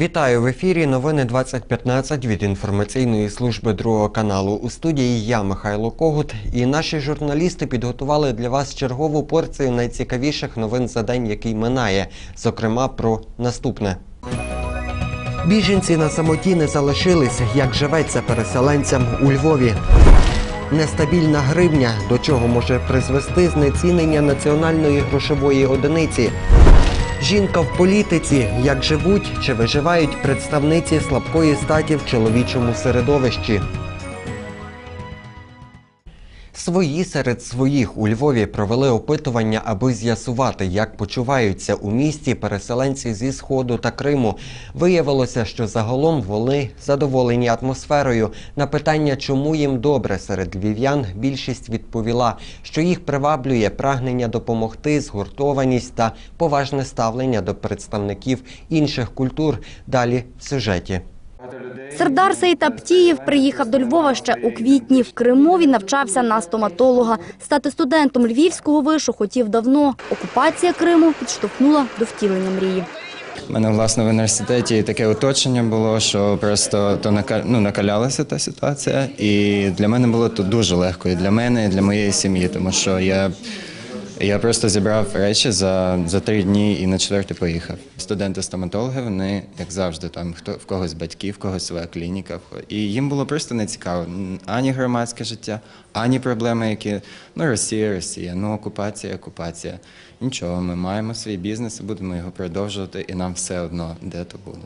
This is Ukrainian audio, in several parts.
Вітаю в ефірі. Новини 2015 від інформаційної служби другого каналу. У студії я Михайло Когут і наші журналісти підготували для вас чергову порцію найцікавіших новин за день, який минає. Зокрема, про наступне. Біженці на самоті не залишилися, як живеться переселенцям у Львові. Нестабільна гривня, до чого може призвести знецінення національної грошової одиниці. Жінка в політиці, як живуть чи виживають представниці слабкої статі в чоловічому середовищі. Свої серед своїх у Львові провели опитування, аби з'ясувати, як почуваються у місті переселенці зі Сходу та Криму. Виявилося, що загалом вони задоволені атмосферою. На питання, чому їм добре серед львів'ян, більшість відповіла, що їх приваблює прагнення допомогти, згуртованість та поважне ставлення до представників інших культур. Далі в сюжеті. Сердар Сейтаптієв приїхав до Львова ще у квітні. В Криму він навчався на стоматолога. Стати студентом Львівського вишу хотів давно. Окупація Криму підштовхнула до втілення мрії. У мене власне в університеті таке оточення було, що просто то ну, накалялася та ситуація. І для мене було то дуже легко, і для мене, і для моєї сім'ї, тому що я, я просто зібрав речі за, за три дні і на четвертий поїхав. Студенти-стоматологи, вони, як завжди, там хто в когось батьки, в когось своя клініка. І їм було просто не цікаво ані громадське життя, ані проблеми, які ну Росія, Росія, ну окупація, окупація. Нічого, ми маємо свій бізнес, будемо його продовжувати, і нам все одно, де то буде.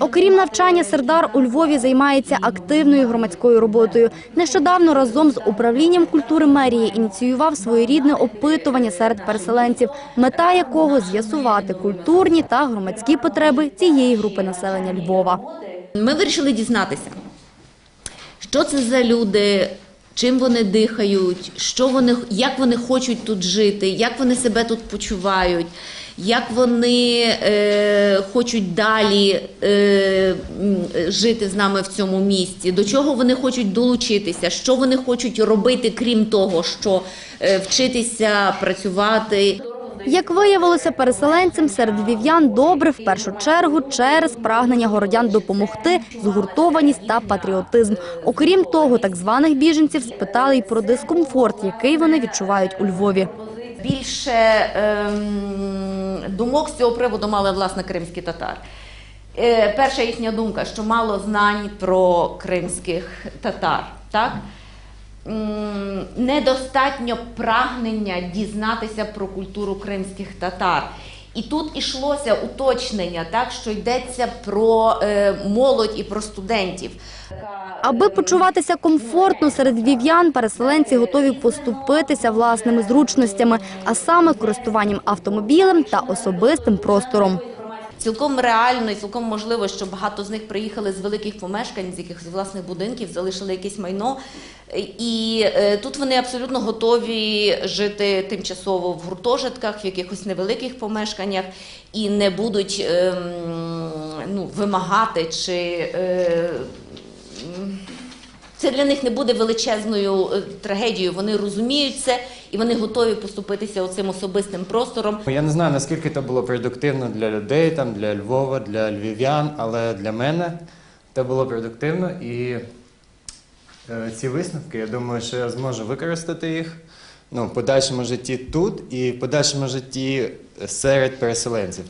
Окрім навчання, Сердар у Львові займається активною громадською роботою. Нещодавно разом з управлінням культури мерії ініціював своєрідне опитування серед переселенців, мета якого з'ясувати культурні та громадські потреби цієї групи населення Львова. Ми вирішили дізнатися, що це за люди, чим вони дихають, що вони, як вони хочуть тут жити, як вони себе тут почувають, як вони е, хочуть далі е, жити з нами в цьому місті, до чого вони хочуть долучитися, що вони хочуть робити, крім того, що е, вчитися, працювати. Як виявилося, переселенцям серед львів'ян добре в першу чергу через прагнення городян допомогти, згуртованість та патріотизм. Окрім того, так званих біженців спитали й про дискомфорт, який вони відчувають у Львові. Більше ем, думок з цього приводу мали власне кримські татар. Е, перша їхня думка, що мало знань про кримських татар. Так? Недостатньо прагнення дізнатися про культуру кримських татар. І тут ішлося уточнення, так, що йдеться про е, молодь і про студентів. Аби почуватися комфортно серед вів'ян, переселенці готові поступитися власними зручностями, а саме користуванням автомобілем та особистим простором. Цілком реально і цілком можливо, що багато з них приїхали з великих помешкань, з якихось власних будинків, залишили якесь майно. І е, тут вони абсолютно готові жити тимчасово в гуртожитках, в якихось невеликих помешканнях, і не будуть ем, ну, вимагати чи. Це для них не буде величезною е, трагедією. Вони розуміють це і вони готові поступитися оцим особистим простором. Я не знаю, наскільки це було продуктивно для людей, там, для Львова, для львів'ян, але для мене це було продуктивно і е, ці висновки, я думаю, що я зможу використати їх ну, в подальшому житті тут і в подальшому житті серед переселенців.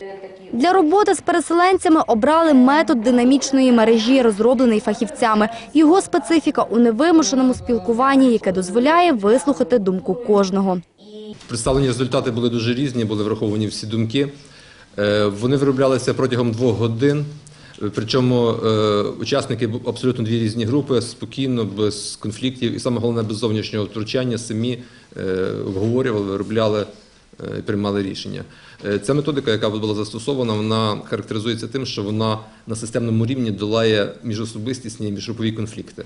Для роботи з переселенцями обрали метод динамічної мережі, розроблений фахівцями. Його специфіка у невимушеному спілкуванні, яке дозволяє вислухати думку кожного. Представлені результати були дуже різні, були враховані всі думки. Е, Вони вироблялися протягом двох годин. Причому е, учасники абсолютно дві різні групи, спокійно, без конфліктів, і саме головне без зовнішнього втручання самі е, обговорювали, виробляли приймали рішення. Е, Ця методика, яка була застосована, вона характеризується тим, що вона на системному рівні долає міжособистісні і міжгрупові конфлікти.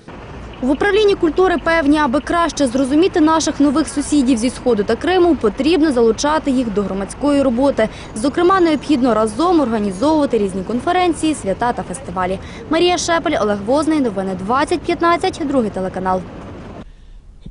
В управлінні культури певні, аби краще зрозуміти наших нових сусідів зі сходу та Криму, потрібно залучати їх до громадської роботи. Зокрема, необхідно разом організовувати різні конференції, свята та фестивалі. Марія Шепель, Олег Возний. Новини 2015, другий телеканал.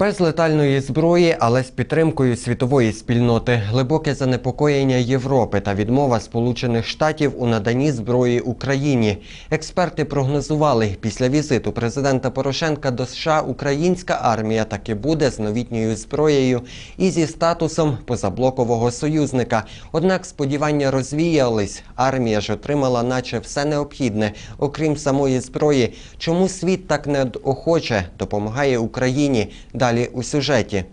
Без летальної зброї, але з підтримкою світової спільноти, глибоке занепокоєння Європи та відмова Сполучених Штатів у наданні зброї Україні. Експерти прогнозували, після візиту президента Порошенка до США українська армія таки буде з новітньою зброєю і зі статусом позаблокового союзника. Однак сподівання розвіялись. Армія ж отримала, наче все необхідне, окрім самої зброї. Чому світ так неохоче допомагає Україні? Далі у сюжеті.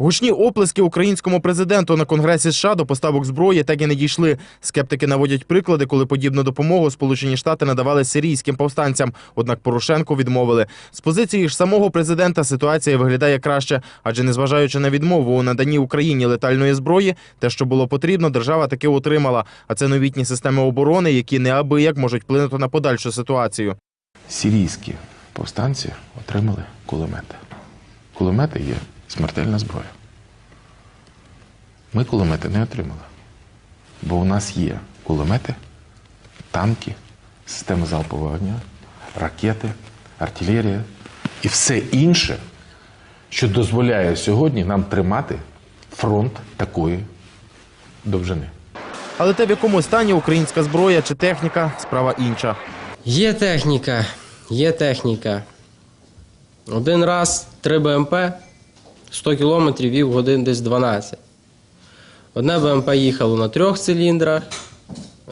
Гучні оплески українському президенту на Конгресі США до поставок зброї так і не дійшли. Скептики наводять приклади, коли подібну допомогу Сполучені Штати надавали сирійським повстанцям. Однак Порошенку відмовили. З позиції ж самого президента ситуація виглядає краще, адже незважаючи на відмову у наданні Україні летальної зброї, те, що було потрібно, держава таки отримала. А це новітні системи оборони, які неабияк можуть вплинути на подальшу ситуацію. Сирійські повстанці отримали кулемети. Кулемети є смертельна зброя. Ми кулемети не отримали. Бо у нас є кулемети, танки, системи залпового вогня, ракети, артилерія і все інше, що дозволяє сьогодні нам тримати фронт такої довжини. Але те, в якому стані українська зброя чи техніка, справа інша. Є техніка, є техніка. Один раз 3 БМП 100 кілометрів вів годин десь 12. Одне БМП їхало на трьох циліндрах,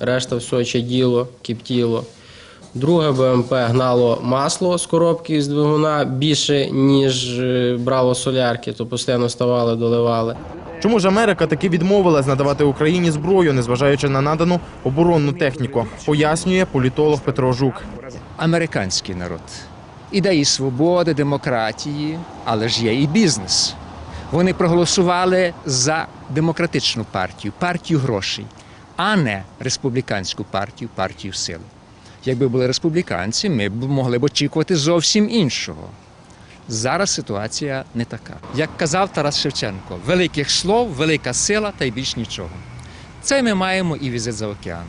решта все чаділо, киптіло. Друге БМП гнало масло з коробки з двигуна більше, ніж е, брало солярки, то постійно ставали, доливали. Чому ж Америка таки відмовилась надавати Україні зброю, незважаючи на надану оборонну техніку, пояснює політолог Петро Жук. американський народ. Ідеї свободи, демократії, але ж є і бізнес. Вони проголосували за демократичну партію, партію грошей, а не республіканську партію, партію сили. Якби були республіканці, ми б могли б очікувати зовсім іншого. Зараз ситуація не така. Як казав Тарас Шевченко, великих слов, велика сила та й більш нічого. Це ми маємо і візит за океан.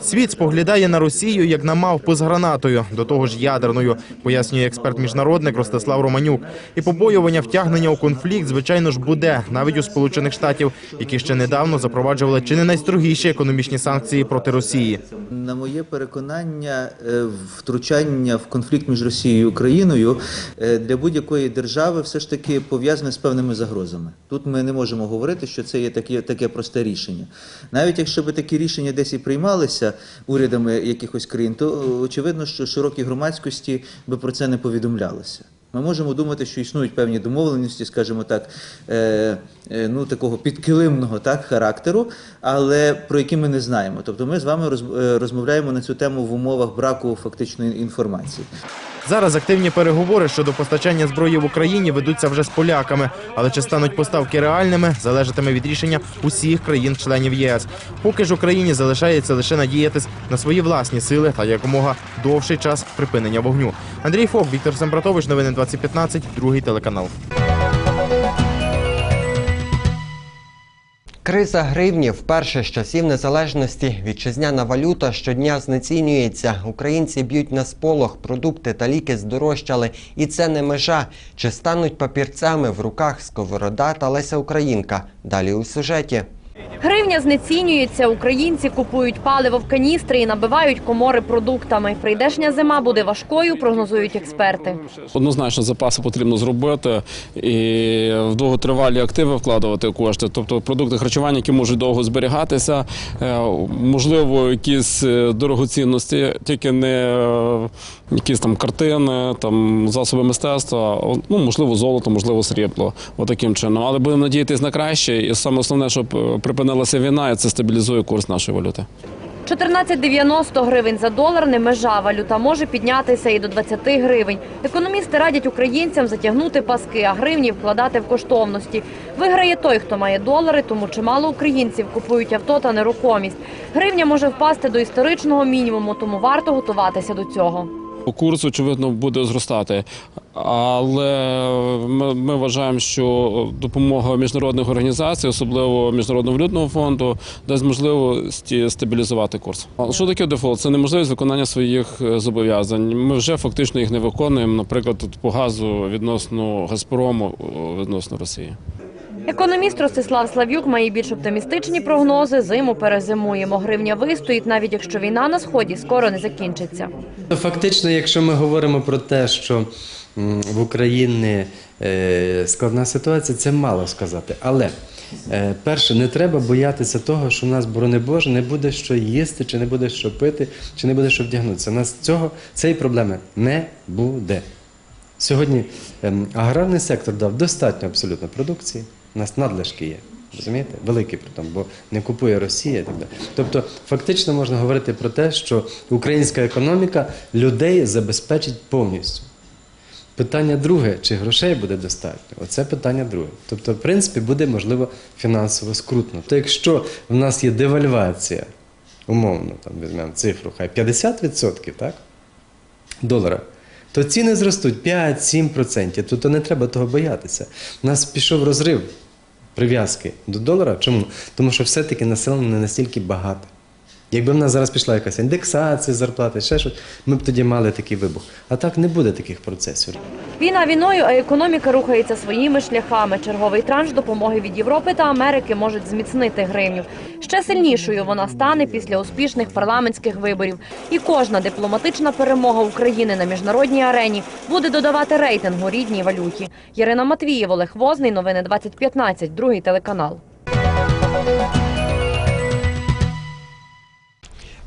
Світ споглядає на Росію як на мавпу з гранатою, до того ж ядерною, пояснює експерт-міжнародник Ростислав Романюк. І побоювання втягнення у конфлікт, звичайно ж, буде навіть у Сполучених Штатів, які ще недавно запроваджували чи не найстрогіші економічні санкції проти Росії. На моє переконання, е, втручання в конфлікт між Росією і Україною е, для будь-якої держави все ж таки пов'язане з певними загрозами. Тут ми не можемо говорити, що це є таке, таке просте рішення. Навіть якщо би такі рішення десь і приймалися урядами якихось країн, то е, очевидно, що широкій громадськості би про це не повідомлялося. Ми можемо думати, що існують певні домовленості, скажімо так, е, е, ну такого підкилимного так характеру, але про які ми не знаємо. Тобто, ми з вами е, розмовляємо на цю тему в умовах браку фактичної інформації. Зараз активні переговори щодо постачання зброї в Україні ведуться вже з поляками. Але чи стануть поставки реальними, залежатиме від рішення усіх країн-членів ЄС. Поки ж Україні залишається лише надіятись на свої власні сили та якомога довший час припинення вогню. Андрій Фок, Віктор Сембратович, новини 2015, другий телеканал. Криза гривні вперше з часів незалежності. Вітчизняна валюта щодня знецінюється. Українці б'ють на сполох, продукти та ліки здорожчали. І це не межа. Чи стануть папірцями в руках сковорода та Леся Українка? Далі у сюжеті. Гривня знецінюється, українці купують паливо в каністри і набивають комори продуктами. Прийдешня зима буде важкою, прогнозують експерти. Однозначно запаси потрібно зробити і в довготривалі активи вкладувати кошти, тобто продукти харчування, які можуть довго зберігатися, е, можливо, якісь е, дорогоцінності, тільки не е, якісь там картини, там засоби мистецтва, ну можливо, золото, можливо, срібло. Отаким чином. Але будемо надіятися на краще, і саме основне, щоб е, припинилася війна, і це стабілізує курс нашої валюти. 14,90 гривень за долар не межа. Валюта може піднятися і до 20 гривень. Економісти радять українцям затягнути паски, а гривні вкладати в коштовності. Виграє той, хто має долари, тому чимало українців купують авто та нерухомість. Гривня може впасти до історичного мінімуму, тому варто готуватися до цього. Курс, очевидно, буде зростати, але ми, ми вважаємо, що допомога міжнародних організацій, особливо Міжнародного валютного фонду, дасть можливості стабілізувати курс. Що таке дефолт? Це неможливість виконання своїх е, зобов'язань. Ми вже фактично їх не виконуємо, наприклад, по газу відносно Газпрому, відносно Росії. Економіст Ростислав Слав'юк має більш оптимістичні прогнози. Зиму перезимуємо. Гривня вистоїть, навіть якщо війна на сході скоро не закінчиться. Фактично, якщо ми говоримо про те, що в Україні е, складна ситуація, це мало сказати. Але е, перше, не треба боятися того, що в нас, борони Боже, не буде що їсти, чи не буде що пити, чи не буде що вдягнутися. У нас цього цієї проблеми не буде. Сьогодні ем, аграрний сектор дав достатньо абсолютно продукції. У нас надлишки є. Розумієте? Великий при тому, бо не купує Росія так далі. Тобто, фактично можна говорити про те, що українська економіка людей забезпечить повністю. Питання друге, чи грошей буде достатньо? Оце питання друге. Тобто, в принципі, буде можливо фінансово скрутно. То якщо в нас є девальвація, умовно, там візьмемо цифру, хай 50%, так? долара, то ціни зростуть 5-7%. Тобто не треба того боятися. У нас пішов розрив прив'язки до долара. Чому? Тому що все-таки населення не настільки багато. Якби в нас зараз пішла якась індексація зарплати, ще щось, ми б тоді мали такий вибух. А так не буде таких процесів. Війна війною, а економіка рухається своїми шляхами. Черговий транш допомоги від Європи та Америки можуть зміцнити гривню. Ще сильнішою вона стане після успішних парламентських виборів. І кожна дипломатична перемога України на міжнародній арені буде додавати рейтингу рідній валюті. Ярина Матвієв, Олег Возний, новини 2015, другий телеканал.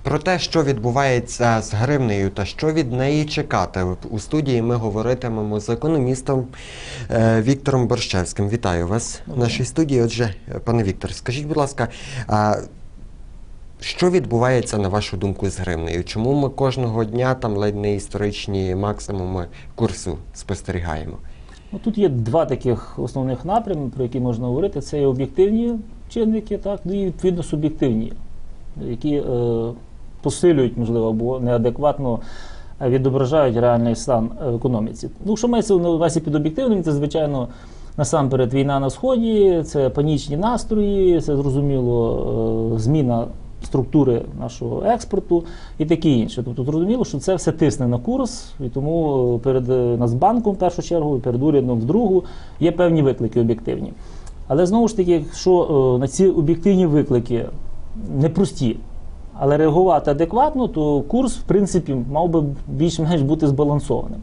Про те, що відбувається з гривнею та що від неї чекати, у студії ми говоритимемо з економістом е, Віктором Борщевським. Вітаю вас в нашій студії. Отже, пане Віктор, скажіть, будь ласка, що відбувається на вашу думку з гривнею? Чому ми кожного дня там ледь не історичні максимуми курсу спостерігаємо? Ну, тут є два таких основних напрями, про які можна говорити. Це є об'єктивні чинники, так, ну і відповідно суб'єктивні, які е, посилюють, можливо, або неадекватно е, відображають реальний стан е, в економіці. Ну, що мається на увазі під об'єктивним, це, звичайно, насамперед війна на Сході, це панічні настрої, це зрозуміло е, зміна структури нашого експорту і таке інше. Тобто зрозуміло, що це все тисне на курс, і тому перед Нацбанком в першу чергу, перед урядом в другу є певні виклики об'єктивні. Але знову ж таки, якщо на ці об'єктивні виклики непрості, але реагувати адекватно, то курс, в принципі, мав би більш-менш бути збалансованим.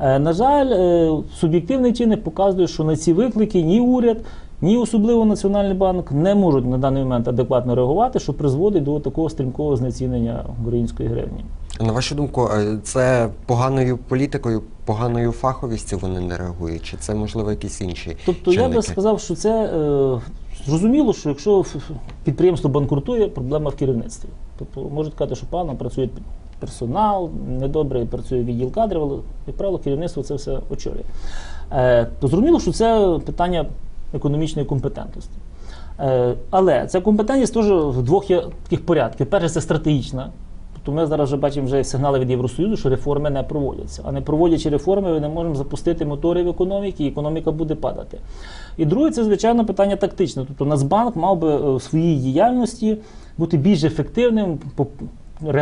Е, На жаль, е, суб'єктивний чинник показує, що на ці виклики ні уряд, ні особливо Національний банк не можуть на даний момент адекватно реагувати, що призводить до такого стрімкого знецінення української гривні. На вашу думку, е, це поганою політикою, поганою фаховістю вони не реагують? Чи це можливо якісь інші? Тобто я би сказав, що це зрозуміло, що якщо підприємство банкрутує, проблема в керівництві. Тобто можуть казати, що погано працює персонал, недобре працює відділ кадрів, але, як правило, керівництво це все очолює. Е, то зрозуміло, що це питання економічної компетентності. Е, але ця компетентність теж в двох є таких порядків. Перше, це стратегічна. Тобто ми зараз вже бачимо вже сигнали від Євросоюзу, що реформи не проводяться. А не проводячи реформи, ми не можемо запустити мотори в економіці, і економіка буде падати. І друге, це звичайно питання тактичне. Тобто Нацбанк мав би е, в своїй діяльності бути більш ефективним по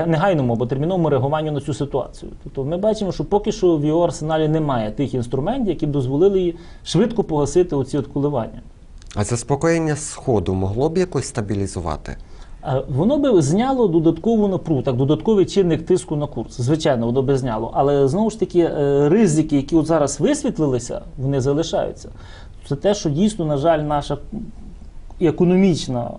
негайному або терміновому реагуванню на цю ситуацію. Тобто ми бачимо, що поки що в його арсеналі немає тих інструментів, які б дозволили їй швидко погасити оці от коливання. А заспокоєння сходу могло б якось стабілізувати? Воно би зняло додаткову напругу, так, додатковий чинник тиску на курс. Звичайно, воно би зняло. Але знову ж таки, е, ризики, які от зараз висвітлилися, вони залишаються. Це те, що дійсно, на жаль, наша економічна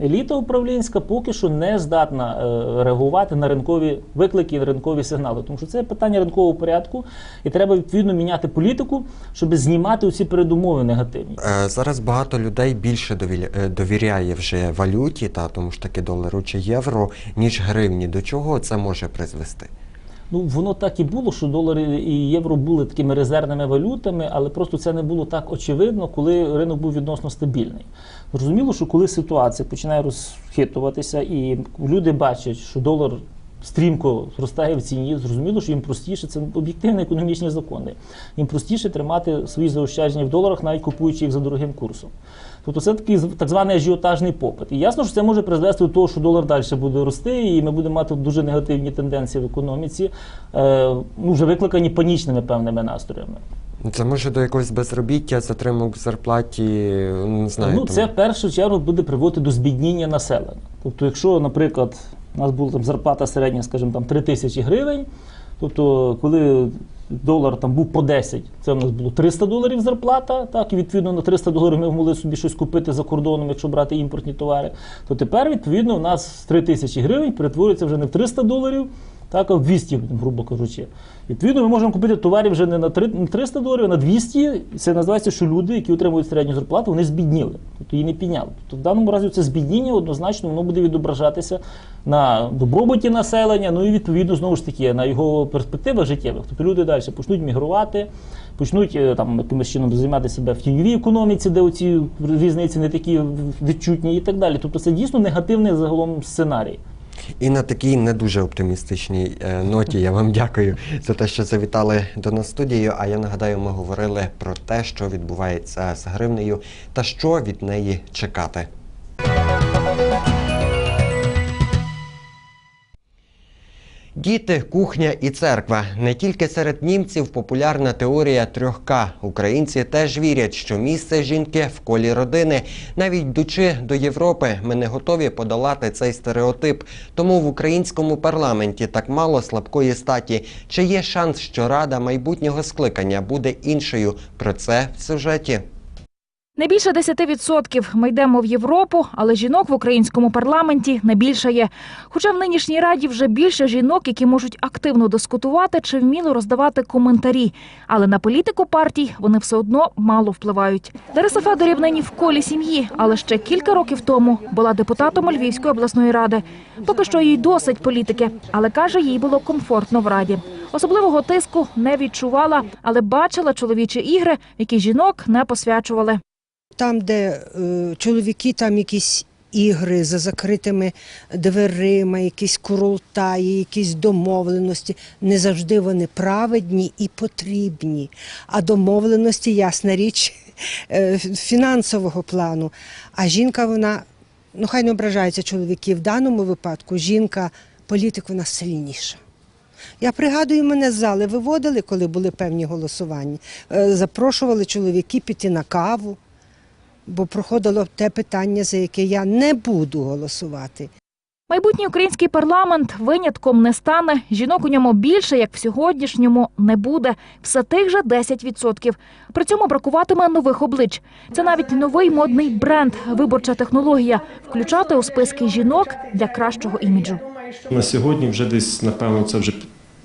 еліта управлінська поки що не здатна е, реагувати на ринкові виклики, і ринкові сигнали. Тому що це питання ринкового порядку, і треба відповідно міняти політику, щоб знімати усі передумови негативні. Е, Зараз багато людей більше е, довіряє вже валюті, та тому ж таки долару чи євро, ніж гривні. До чого це може призвести? Ну, воно так і було, що долари і євро були такими резервними валютами, але просто це не було так очевидно, коли ринок був відносно стабільний. Зрозуміло, що коли ситуація починає розхитуватися, і люди бачать, що долар стрімко зростає в ціні, зрозуміло, що їм простіше, це об'єктивні економічні закони. Їм простіше тримати свої заощадження в доларах, навіть купуючи їх за дорогим курсом. Тобто це такий так званий ажіотажний попит. І ясно, що це може призвести до того, що долар далі буде рости, і ми будемо мати дуже негативні тенденції в економіці, е, ну, вже викликані панічними певними настроями. Це може до якогось безробіття, затримок в зарплаті, не знаю. Ну, це в першу чергу буде приводити до збідніння населення. Тобто, якщо, наприклад, у нас була там зарплата середня, скажімо, там 3 тисячі гривень, тобто, коли долар там був по 10, це у нас було 300 доларів зарплата, так, і відповідно на 300 доларів ми могли собі щось купити за кордоном, якщо брати імпортні товари, то тепер, відповідно, у нас 3 тисячі гривень перетворюється вже не в 300 доларів, так, в 200, грубо кажучи. Відповідно, ми можемо купити товарів вже не на 300 доларів, а на 200. Це називається, що люди, які отримують середню зарплату, вони збідніли. Тобто її не підняли. Тобто в даному разі це збідніння однозначно воно буде відображатися на добробуті населення, ну і відповідно знову ж таки на його перспективах життєвих. Тобто люди далі почнуть мігрувати, почнуть е, там якимось чином займати себе в тіньовій економіці, де оці різниці не такі відчутні і так далі. Тобто це дійсно негативний загалом сценарій. І на такій не дуже оптимістичній е, ноті я вам дякую за те, що завітали до нас студію. А я нагадаю, ми говорили про те, що відбувається з гривнею та що від неї чекати. Діти, кухня і церква не тільки серед німців популярна теорія трьох К. Українці теж вірять, що місце жінки в колі родини. Навіть йдучи до Європи, ми не готові подолати цей стереотип. Тому в українському парламенті так мало слабкої статі. Чи є шанс, що рада майбутнього скликання буде іншою? Про це в сюжеті. Не більше 10%. Ми йдемо в Європу, але жінок в українському парламенті не більше є. Хоча в нинішній раді вже більше жінок, які можуть активно дискутувати чи вміло роздавати коментарі. Але на політику партій вони все одно мало впливають. Лариса Федорів нині в колі сім'ї, але ще кілька років тому була депутатом Львівської обласної ради. Поки що їй досить політики, але каже, їй було комфортно в раді. Особливого тиску не відчувала, але бачила чоловічі ігри, які жінок не посвячували. Там, де е, чоловіки, там якісь ігри за закритими дверима, якісь курултаї, якісь домовленості. Не завжди вони праведні і потрібні. А домовленості, ясна річ, е, фінансового плану. А жінка, вона, ну хай не ображаються чоловіки. В даному випадку жінка, політик, вона сильніша. Я пригадую, мене з зали виводили, коли були певні голосування. Е, Запрошували чоловіки піти на каву бо проходило те питання, за яке я не буду голосувати. Майбутній український парламент винятком не стане. Жінок у ньому більше, як в сьогоднішньому, не буде. Все тих же 10%. При цьому бракуватиме нових облич. Це навіть новий модний бренд, виборча технологія включати у списки жінок для кращого іміджу. На сьогодні вже десь, напевно, це вже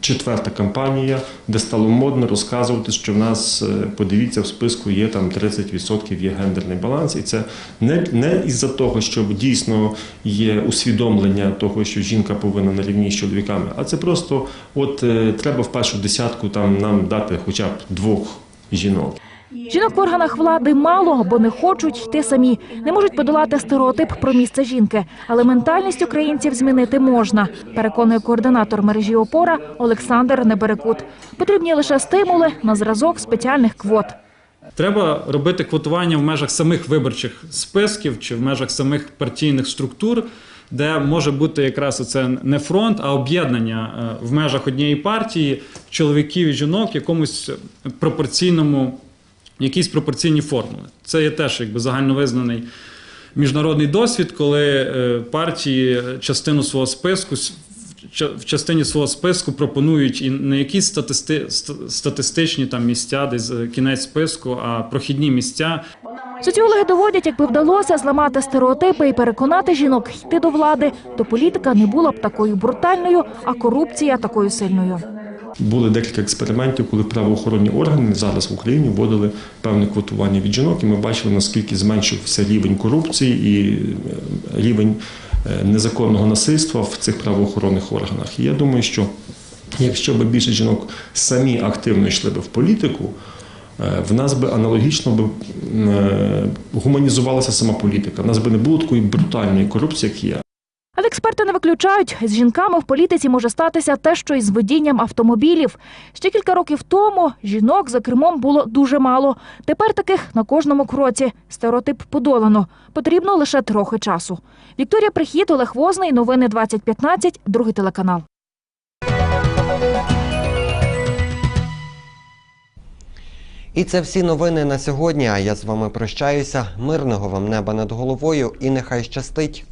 четверта кампанія, де стало модно розказувати, що в нас, е, подивіться, в списку є там 30% є гендерний баланс. І це не, не із-за того, що дійсно є усвідомлення того, що жінка повинна на рівні з чоловіками, а це просто от е, треба в першу десятку там нам дати хоча б двох жінок. Жінок в органах влади мало, бо не хочуть йти самі. Не можуть подолати стереотип про місце жінки. Але ментальність українців змінити можна, переконує координатор мережі опора Олександр Неберекут. Потрібні лише стимули на зразок спеціальних квот. Треба робити квотування в межах самих виборчих списків чи в межах самих партійних структур, де може бути якраз оце не фронт, а об'єднання е, в межах однієї партії чоловіків і жінок якомусь пропорційному, якійсь пропорційній формули. Це є теж якби загальновизнаний міжнародний досвід, коли е, партії частину свого списку в частині свого списку пропонують і не якісь статисти, статистичні там місця, десь е, кінець списку, а прохідні місця. Соціологи доводять, якби вдалося зламати стереотипи і переконати жінок йти до влади, то політика не була б такою брутальною, а корупція такою сильною. Були декілька експериментів, коли правоохоронні органи зараз в Україні вводили певне квотування від жінок, і ми бачили, наскільки зменшився рівень корупції і е, рівень е, незаконного насильства в цих правоохоронних органах. І я думаю, що якщо б більше жінок самі активно йшли б в політику, е, в нас би аналогічно б е, гуманізувалася сама політика. В нас би не було такої брутальної корупції, як є. Але експерти не виключають, з жінками в політиці може статися те, що і з водінням автомобілів. Ще кілька років тому жінок за кермом було дуже мало. Тепер таких на кожному кроці. Стереотип подолано. Потрібно лише трохи часу. Вікторія Прихід, Олег Возний, новини 2015, другий телеканал. І це всі новини на сьогодні. А я з вами прощаюся. Мирного вам неба над головою і нехай щастить.